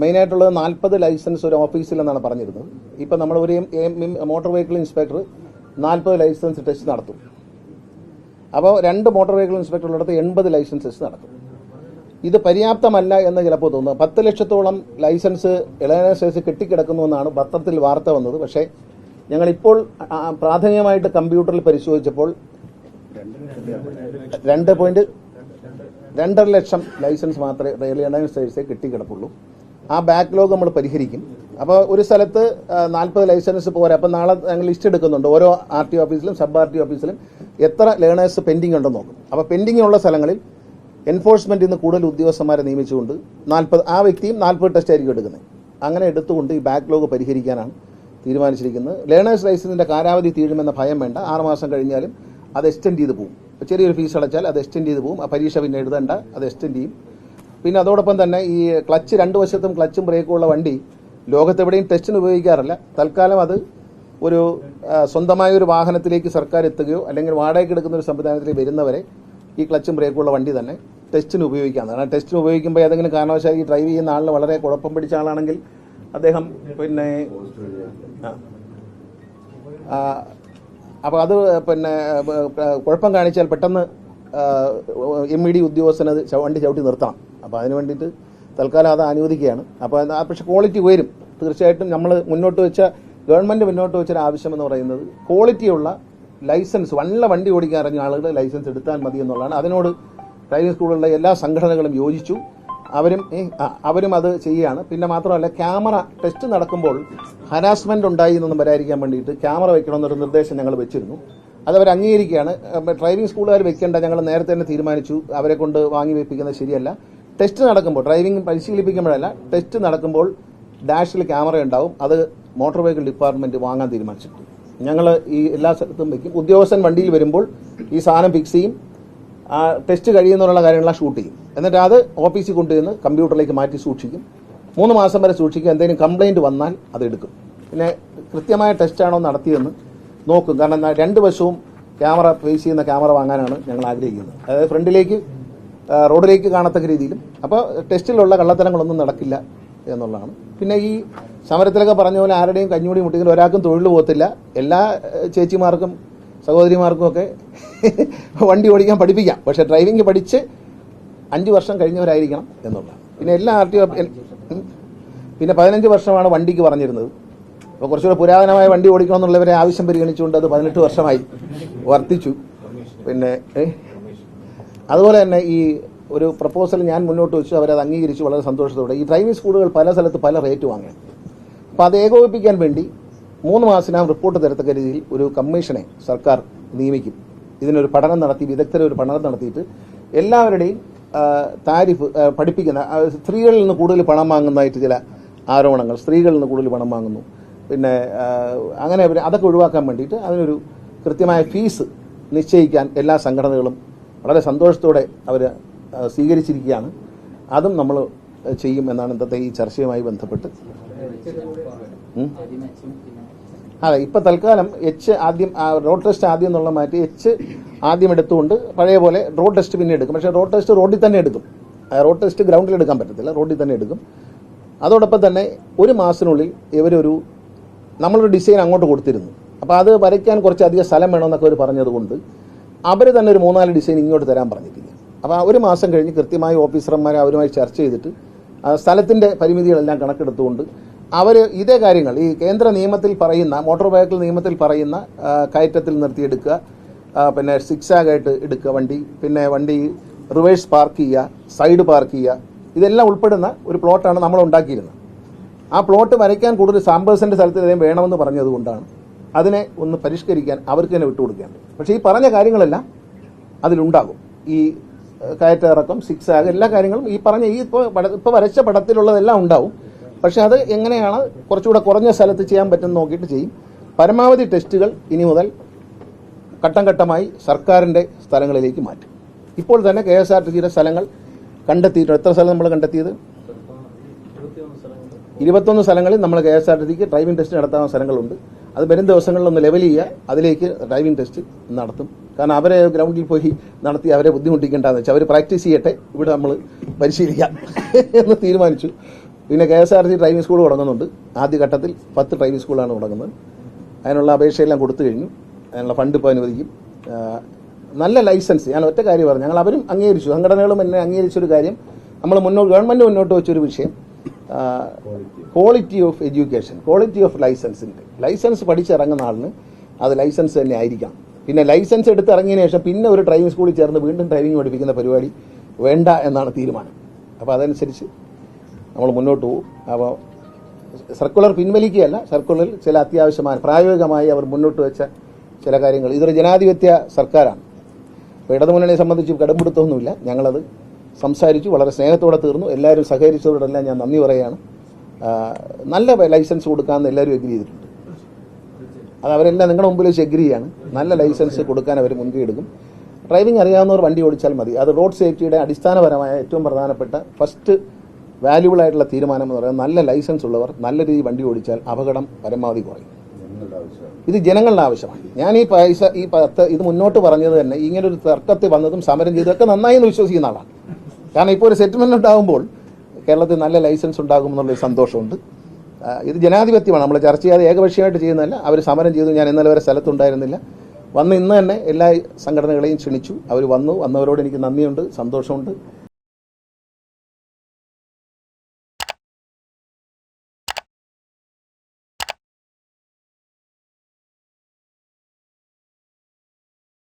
മെയിനായിട്ടുള്ളത് നാൽപ്പത് ലൈസൻസ് ഒരു ഓഫീസിൽ എന്നാണ് പറഞ്ഞിരുന്നത്. ഇപ്പം നമ്മൾ ഒരു മോട്ടോർ വെഹിക്കിൾ ഇൻസ്പെക്ടർ നാൽപ്പത് ലൈസൻസ് ടെസ്റ്റ് നടത്തും. അപ്പോൾ രണ്ട് മോട്ടോർ വെഹിക്കിൾ ഇൻസ്പെക്ടറുള്ളിടത്ത് എൺപത് ലൈസൻസ് ടെസ്റ്റ് നടത്തും. ഇത് പര്യാപ്തമല്ല എന്ന് ചിലപ്പോൾ തോന്നുന്നു പത്ത് ലക്ഷത്തോളം ലൈസൻസ് ഇളയനേഴ്സേഴ്സ് കെട്ടിക്കിടക്കുന്നുവെന്നാണ് പത്രത്തിൽ വാർത്ത വന്നത്. പക്ഷേ ഞങ്ങളിപ്പോൾ പ്രാഥമികമായിട്ട് കമ്പ്യൂട്ടറിൽ പരിശോധിച്ചപ്പോൾ രണ്ട് പോയിന്റ് രണ്ടര ലക്ഷം ലൈസൻസ് മാത്രമേ റെയിൽ ലേണേഴ്സേഴ്സേ കിട്ടിക്കിടപ്പുള്ളൂ. ആ ബാക്ക്ലോഗ് നമ്മൾ പരിഹരിക്കും. അപ്പോൾ ഒരു സ്ഥലത്ത് നാൽപ്പത് ലൈസൻസ് പോരാ. അപ്പോൾ നാളെ ഞങ്ങൾ ലിസ്റ്റ് എടുക്കുന്നുണ്ട്. ഓരോ ആർ ടി ഓഫീസിലും സബ് ആർ ടി ഓഫീസിലും എത്ര ലേണേഴ്സ് പെൻഡിംഗ് ഉണ്ടെന്ന് നോക്കും. അപ്പോൾ പെൻഡിംഗ് ഉള്ള സ്ഥലങ്ങളിൽ എൻഫോഴ്സ്മെന്റിൽ നിന്ന് കൂടുതൽ ഉദ്യോഗസ്ഥന്മാരെ നിയമിച്ചുകൊണ്ട് നാൽപ്പത് ആ വ്യക്തിയും നാൽപ്പത് ടെസ്റ്റ് ആയിരിക്കും എടുക്കുന്നത്. അങ്ങനെ എടുത്തുകൊണ്ട് ഈ ബാക്ക്ലോഗ് പരിഹരിക്കാനാണ് തീരുമാനിച്ചിരിക്കുന്നത്. ലേണേഴ്സ് ലൈസൻസിന്റെ കാലാവധി തീരുമെന്ന ഭയം വേണ്ട. ആറുമാസം കഴിഞ്ഞാലും അത് എക്സ്റ്റെൻഡ് ചെയ്ത് പോകും ചെറിയൊരു ഫീസ് അടച്ചാൽ അത് എക്സ്റ്റെൻഡ് ചെയ്ത് പോകും ആ പരീക്ഷ പിന്നെ എഴുതേണ്ട. അത് എക്സ്റ്റെൻഡ് ചെയ്യും. പിന്നെ അതോടൊപ്പം തന്നെ ഈ ക്ലച്ച് രണ്ട് വശത്തും ക്ലച്ചും ബ്രേക്കും ഉള്ള വണ്ടി ലോകത്തെവിടെയും ടെസ്റ്റിന് ഉപയോഗിക്കാറില്ല. തൽക്കാലം അത് ഒരു സ്വന്തമായ ഒരു വാഹനത്തിലേക്ക് സർക്കാർ എത്തുകയോ അല്ലെങ്കിൽ വാടകയ്ക്ക് എടുക്കുന്ന ഒരു സംവിധാനത്തിലേക്ക് വരുന്നവരെ ഈ ക്ലച്ചും ബ്രേക്കും ഉള്ള വണ്ടി തന്നെ ടെസ്റ്റിന് ഉപയോഗിക്കാവുന്നതാണ്. കാരണം ടെസ്റ്റിന് ഉപയോഗിക്കുമ്പോൾ ഏതെങ്കിലും കാരണവശാൽ ഈ ഡ്രൈവ് ചെയ്യുന്ന ആളിന് വളരെ കുഴപ്പം പിടിച്ച ആളാണെങ്കിൽ അദ്ദേഹം പിന്നെ അപ്പോൾ അത് പിന്നെ കുഴപ്പം കാണിച്ചാൽ പെട്ടെന്ന് എം ഇ ഡി ഉദ്യോഗസ്ഥനത് അത് ചവ- വണ്ടി ചവിട്ടി നിർത്തണം. അപ്പോൾ അതിന് വേണ്ടിയിട്ട് തൽക്കാലം അത് അനുവദിക്കുകയാണ്. അപ്പോൾ പക്ഷെ ക്വാളിറ്റി ഉയരും തീർച്ചയായിട്ടും നമ്മൾ മുന്നോട്ട് വെച്ച ഗവൺമെന്റ് മുന്നോട്ട് വെച്ചൊരു ആവശ്യം എന്ന് പറയുന്നത് ക്വാളിറ്റിയുള്ള ലൈസൻസ് വല്ല വണ്ടി ഓടിക്കാൻ അറിഞ്ഞ ആളുകൾ ലൈസൻസ് എടുത്താൽ മതി എന്നുള്ളതാണ്. അതിനോട് ഡ്രൈവിംഗ് സ്കൂളുകളിലെ എല്ലാ സംഘടനകളും യോജിച്ചു. അവരും അവരും അത് ചെയ്യുകയാണ്. പിന്നെ മാത്രമല്ല ക്യാമറ ടെസ്റ്റ് നടക്കുമ്പോൾ ഹരാസ്മെന്റ് ഉണ്ടായി എന്നൊന്നും വരാതിരിക്കാൻ വേണ്ടിയിട്ട് ക്യാമറ വെക്കണമെന്നൊരു നിർദ്ദേശം ഞങ്ങൾ വെച്ചിരുന്നു. അത് അവർ അംഗീകരിക്കുകയാണ് ഡ്രൈവിംഗ് സ്കൂളുകാർ വെക്കേണ്ട ഞങ്ങൾ നേരത്തെ തന്നെ തീരുമാനിച്ചു. അവരെ കൊണ്ട് വാങ്ങി വെപ്പിക്കുന്നത് ശരിയല്ല. ടെസ്റ്റ് നടക്കുമ്പോൾ ഡ്രൈവിംഗ് പരിശീലിപ്പിക്കുമ്പോഴല്ല ടെസ്റ്റ് നടക്കുമ്പോൾ ഡാഷിൽ ക്യാമറ ഉണ്ടാവും. അത് മോട്ടോർ വെഹിക്കിൾ ഡിപ്പാർട്ട്മെന്റ് വാങ്ങാൻ തീരുമാനിച്ചിട്ടുണ്ട്. ഞങ്ങൾ ഈ എല്ലാ സ്ഥലത്തും വെക്കും. ഉദ്യോഗസ്ഥൻ വണ്ടിയിൽ വരുമ്പോൾ ഈ സാധനം ഫിക്സ് ചെയ്യും. ആ ടെസ്റ്റ് കഴിയുന്നുള്ള കാര്യങ്ങളെല്ലാം ഷൂട്ട് ചെയ്യും. എന്നിട്ട് അത് ഓഫീസിൽ കൊണ്ടുവന്ന് കമ്പ്യൂട്ടറിലേക്ക് മാറ്റി സൂക്ഷിക്കും. മൂന്ന് മാസം വരെ സൂക്ഷിക്കും. എന്തെങ്കിലും കംപ്ലൈന്റ് വന്നാൽ അത് എടുക്കും. പിന്നെ കൃത്യമായ ടെസ്റ്റാണോ നടത്തിയെന്ന് നോക്കും. കാരണം രണ്ട് വശവും ക്യാമറ ഫേസ് ചെയ്യുന്ന ക്യാമറ വാങ്ങാനാണ് ഞങ്ങൾ ആഗ്രഹിക്കുന്നത്. അതായത് ഫ്രണ്ടിലേക്ക് റോഡിലേക്ക് കാണത്തക്ക രീതിയിലും. അപ്പോൾ ടെസ്റ്റിലുള്ള കള്ളത്തരങ്ങളൊന്നും നടക്കില്ല എന്നുള്ളതാണ്. പിന്നെ ഈ സമരത്തിലൊക്കെ പറഞ്ഞ പോലെ ആരുടെയും കഞ്ഞൂടി മുട്ടിങ്ങനെ ഒരാൾക്കും തൊഴിൽ പോകത്തില്ല. എല്ലാ ചേച്ചിമാർക്കും സഹോദരിമാർക്കും ഒക്കെ വണ്ടി ഓടിക്കാൻ പഠിപ്പിക്കാം. പക്ഷേ ഡ്രൈവിംഗ് പഠിച്ച് അഞ്ച് വർഷം കഴിഞ്ഞവരായിരിക്കണം എന്നുള്ളതാണ്. പിന്നെ എല്ലാ ആർ ടി പിന്നെ പതിനഞ്ച് വർഷമാണ് വണ്ടിക്ക് പറഞ്ഞിരുന്നത്. അപ്പോൾ കുറച്ചുകൂടെ പുരാതനമായ വണ്ടി ഓടിക്കണമെന്നുള്ളവരെ ആവശ്യം പരിഗണിച്ചുകൊണ്ട് അത് പതിനെട്ട് വർഷമായി വർദ്ധിച്ചു പിന്നെ അതുപോലെ തന്നെ ഈ ഒരു പ്രപ്പോസൽ ഞാൻ മുന്നോട്ട് വെച്ചു അവരത് അംഗീകരിച്ചു വളരെ സന്തോഷത്തോടെ. ഈ ഡ്രൈവിംഗ് സ്കൂളുകൾ പല സ്ഥലത്ത് പല റേറ്റ് വാങ്ങണം അപ്പോൾ അത് ഏകോപിപ്പിക്കാൻ വേണ്ടി മൂന്ന് മാസത്തിനകം റിപ്പോർട്ട് തരത്തക്ക രീതിയിൽ ഒരു കമ്മീഷനെ സർക്കാർ നിയമിക്കും. ഇതിനൊരു പഠനം നടത്തി വിദഗ്ധരെ ഒരു പഠനം നടത്തിയിട്ട് എല്ലാവരുടെയും താരിഫ് പഠിപ്പിക്കുന്ന സ്ത്രീകളിൽ നിന്ന് കൂടുതൽ പണം വാങ്ങുന്നതായിട്ട് ചില ആരോപണങ്ങൾ. സ്ത്രീകളിൽ നിന്ന് കൂടുതൽ പണം വാങ്ങുന്നു. പിന്നെ അങ്ങനെ അതൊക്കെ ഒഴിവാക്കാൻ വേണ്ടിയിട്ട് അതിനൊരു കൃത്യമായ ഫീസ് നിശ്ചയിക്കാൻ എല്ലാ സംഘടനകളും വളരെ സന്തോഷത്തോടെ അവർ സ്വീകരിച്ചിരിക്കുകയാണ്. അതും നമ്മൾ ചെയ്യും എന്നാണ് ഇന്നത്തെ ഈ ചർച്ചയുമായി ബന്ധപ്പെട്ട്. അതെ ഇപ്പം തൽക്കാലം എച്ച് ആദ്യം റോഡ് ടെസ്റ്റ് ആദ്യം എന്നുള്ള മാറ്റി എച്ച് ആദ്യം എടുത്തുകൊണ്ട് പഴയ പോലെ റോഡ് ടെസ്റ്റ് പിന്നെ എടുക്കും. പക്ഷേ റോഡ് ടെസ്റ്റ് റോഡിൽ തന്നെ എടുക്കും. റോഡ് ടെസ്റ്റ് ഗ്രൗണ്ടിൽ എടുക്കാൻ പറ്റത്തില്ല. റോഡിൽ തന്നെ എടുക്കും. അതോടൊപ്പം തന്നെ ഒരു മാസത്തിനുള്ളിൽ ഇവരൊരു നമ്മളൊരു ഡിസൈൻ അങ്ങോട്ട് കൊടുത്തിരുന്നു. അപ്പോൾ അത് വരയ്ക്കാൻ കുറച്ചധികം സ്ഥലം വേണമെന്നൊക്കെ അവർ പറഞ്ഞതുകൊണ്ട് അവർ തന്നെ ഒരു മൂന്നാൽ ഡിസൈൻ ഇങ്ങോട്ട് തരാൻ പറഞ്ഞിട്ടില്ല. അപ്പോൾ ഒരു മാസം കഴിഞ്ഞ് കൃത്യമായി ഓഫീസർമാരെ അവരുമായി ചർച്ച ചെയ്തിട്ട് സ്ഥലത്തിന്റെ പരിമിതികളെല്ലാം കണക്കെടുത്തുകൊണ്ട് അവർ ഇതേ കാര്യങ്ങൾ ഈ കേന്ദ്ര നിയമത്തിൽ പറയുന്ന മോട്ടോർ വെഹിക്കിൾ നിയമത്തിൽ പറയുന്ന കയറ്റത്തിൽ നിർത്തിയെടുക്കുക പിന്നെ സിക്സ് ആയിട്ട് എടുക്കുക വണ്ടി പിന്നെ വണ്ടി റിവേഴ്സ് പാർക്ക് ചെയ്യുക സൈഡ് പാർക്ക് ചെയ്യുക ഇതെല്ലാം ഉൾപ്പെടുന്ന ഒരു പ്ലോട്ടാണ് നമ്മൾ ഉണ്ടാക്കിയിരുന്നത്. ആ പ്ലോട്ട് വരയ്ക്കാൻ കൂടുതൽ സാമ്പിൾസിന്റെ സ്ഥലത്ത് ഇതേ വേണമെന്ന് പറഞ്ഞതുകൊണ്ടാണ്. അതിനെ ഒന്ന് പരിഷ്കരിക്കാൻ അവർക്ക് തന്നെ വിട്ടുകൊടുക്കുകയാണ് പക്ഷേ ഈ പറഞ്ഞ കാര്യങ്ങളെല്ലാം അതിലുണ്ടാകും. ഈ കയറ്റിറക്കം സിക്സ് ആഗ് എല്ലാ കാര്യങ്ങളും ഈ പറഞ്ഞ ഈ ഇപ്പോൾ ഇപ്പോൾ വരച്ച പടത്തിലുള്ളതെല്ലാം ഉണ്ടാവും. പക്ഷേ അത് എങ്ങനെയാണ് കുറച്ചുകൂടെ കുറഞ്ഞ സ്ഥലത്ത് ചെയ്യാൻ പറ്റുന്ന നോക്കിയിട്ട് ചെയ്യും. പരമാവധി ടെസ്റ്റുകൾ ഇനി മുതൽ ഘട്ടം ഘട്ടമായി സർക്കാരിന്റെ സ്ഥലങ്ങളിലേക്ക് മാറ്റും. ഇപ്പോൾ തന്നെ കെ എസ് ആർ ടി സിയുടെ സ്ഥലങ്ങൾ കണ്ടെത്തിയിട്ടുണ്ട്. എത്ര സ്ഥലം നമ്മൾ കണ്ടെത്തിയത്? ഇരുപത്തൊന്ന് സ്ഥലങ്ങളിൽ നമ്മൾ കെ എസ് ആർ ടി സിക്ക് ഡ്രൈവിംഗ് ടെസ്റ്റ് നടത്താവുന്ന സ്ഥലങ്ങളുണ്ട്. അത് വരും ദിവസങ്ങളിലൊന്ന് ലെവൽ ചെയ്യുക അതിലേക്ക് ഡ്രൈവിംഗ് ടെസ്റ്റ് നടത്തും. കാരണം അവരെ ഗ്രൗണ്ടിൽ പോയി നടത്തി അവരെ ബുദ്ധിമുട്ടിക്കേണ്ടതെന്ന് വെച്ചാൽ അവർ പ്രാക്ടീസ് ചെയ്യട്ടെ ഇവിടെ നമ്മൾ പരിശീലിക്കാം എന്ന് തീരുമാനിച്ചു. പിന്നെ K S R T driving school തുടങ്ങുന്നുണ്ട്. ആദ്യഘട്ടത്തിൽ പത്ത് ഡ്രൈവിംഗ് സ്കൂളാണ് തുടങ്ങുന്നത്. അതിനുള്ള അപേക്ഷയെല്ലാം കൊടുത്തു കഴിഞ്ഞു. അതിനുള്ള ഫണ്ട് ഇപ്പോൾ അനുവദിക്കും. നല്ല ലൈസൻസ് ഞാൻ ഒറ്റ കാര്യം പറഞ്ഞു. ഞങ്ങൾ അവരും അംഗീകരിച്ചു. സംഘടനകളും എന്നെ അംഗീകരിച്ചൊരു കാര്യം. നമ്മൾ മുന്നോട്ട് ഗവൺമെന്റ് മുന്നോട്ട് വെച്ചൊരു വിഷയം. Quality of education quality of ലൈസൻസിന്റെ licence പഠിച്ചിറങ്ങുന്ന ആളിന് അത് ലൈസൻസ് തന്നെ ആയിരിക്കാം. പിന്നെ ലൈസൻസ് എടുത്ത് ഇറങ്ങിയതിന് ശേഷം പിന്നെ ഒരു ഡ്രൈവിംഗ് സ്കൂളിൽ ചേർന്ന് വീണ്ടും ഡ്രൈവിംഗ് പഠിപ്പിക്കുന്ന പരിപാടി വേണ്ട എന്നാണ് തീരുമാനം. അപ്പോൾ അതനുസരിച്ച് നമ്മൾ മുന്നോട്ട് പോകും. അപ്പോൾ സർക്കുലർ പിൻവലിക്കുകയല്ല സർക്കുലറിൽ ചില അത്യാവശ്യമായ പ്രായോഗികമായി അവർ മുന്നോട്ട് വെച്ച ചില കാര്യങ്ങൾ. ഇതൊരു ജനാധിപത്യ സർക്കാരാണ്. അപ്പോൾ ഇടതുമുന്നണിയെ സംബന്ധിച്ച് കടുംപിടുത്തമൊന്നുമില്ല. ഞങ്ങളത് സംസാരിച്ചു വളരെ സ്നേഹത്തോടെ തീർന്നു. എല്ലാവരും സഹകരിച്ചവരോടെല്ലാം ഞാൻ നന്ദി പറയുകയാണ്. നല്ല ലൈസൻസ് കൊടുക്കാമെന്ന് എല്ലാവരും എഗ്രി ചെയ്തിട്ടുണ്ട്. അത് അവരെല്ലാം നിങ്ങളുടെ മുമ്പിൽ വെച്ച് എഗ്രി ചെയ്യാണ്. നല്ല ലൈസൻസ് കൊടുക്കാൻ അവർ മുൻകൈ എടുക്കും. ഡ്രൈവിംഗ് അറിയാവുന്നവർ വണ്ടി ഓടിച്ചാൽ മതി. അത് റോഡ് സേഫ്റ്റിയുടെ അടിസ്ഥാനപരമായ ഏറ്റവും പ്രധാനപ്പെട്ട ഫസ്റ്റ് വാല്യുബിൾ ആയിട്ടുള്ള തീരുമാനം എന്ന് പറയുന്നത് നല്ല ലൈസൻസ് ഉള്ളവർ നല്ല രീതിയിൽ വണ്ടി ഓടിച്ചാൽ അപകടം പരമാവധി കുറയും. ഇത് ജനങ്ങളുടെ ആവശ്യമാണ്. ഞാൻ ഈ പൈസ ഈ പത്ത് ഇത് മുന്നോട്ട് പറഞ്ഞത് തന്നെ ഇങ്ങനൊരു തർക്കത്തിൽ വന്നതും സമരം ചെയ്തതൊക്കെ നന്നായി എന്ന് വിശ്വസിക്കുന്ന ആളാണ്. കാരണം ഇപ്പോൾ ഒരു സെറ്റിൽമെന്റ് ഉണ്ടാകുമ്പോൾ കേരളത്തിൽ നല്ല ലൈസൻസ് ഉണ്ടാകും എന്നുള്ളൊരു സന്തോഷമുണ്ട്. ഇത് ജനാധിപത്യമാണ്. നമ്മൾ ചർച്ച ചെയ്യാതെ ഏകപക്ഷീയമായിട്ട് ചെയ്യുന്നതല്ല. അവർ സമരം ചെയ്തു. ഞാൻ ഇന്നലെ വരെ സ്ഥലത്തുണ്ടായിരുന്നില്ല. വന്ന് ഇന്ന് തന്നെ എല്ലാ സംഘടനകളെയും ക്ഷണിച്ചു. അവർ വന്നു. വന്നവരോട് എനിക്ക് നന്ദിയുണ്ട് സന്തോഷമുണ്ട്.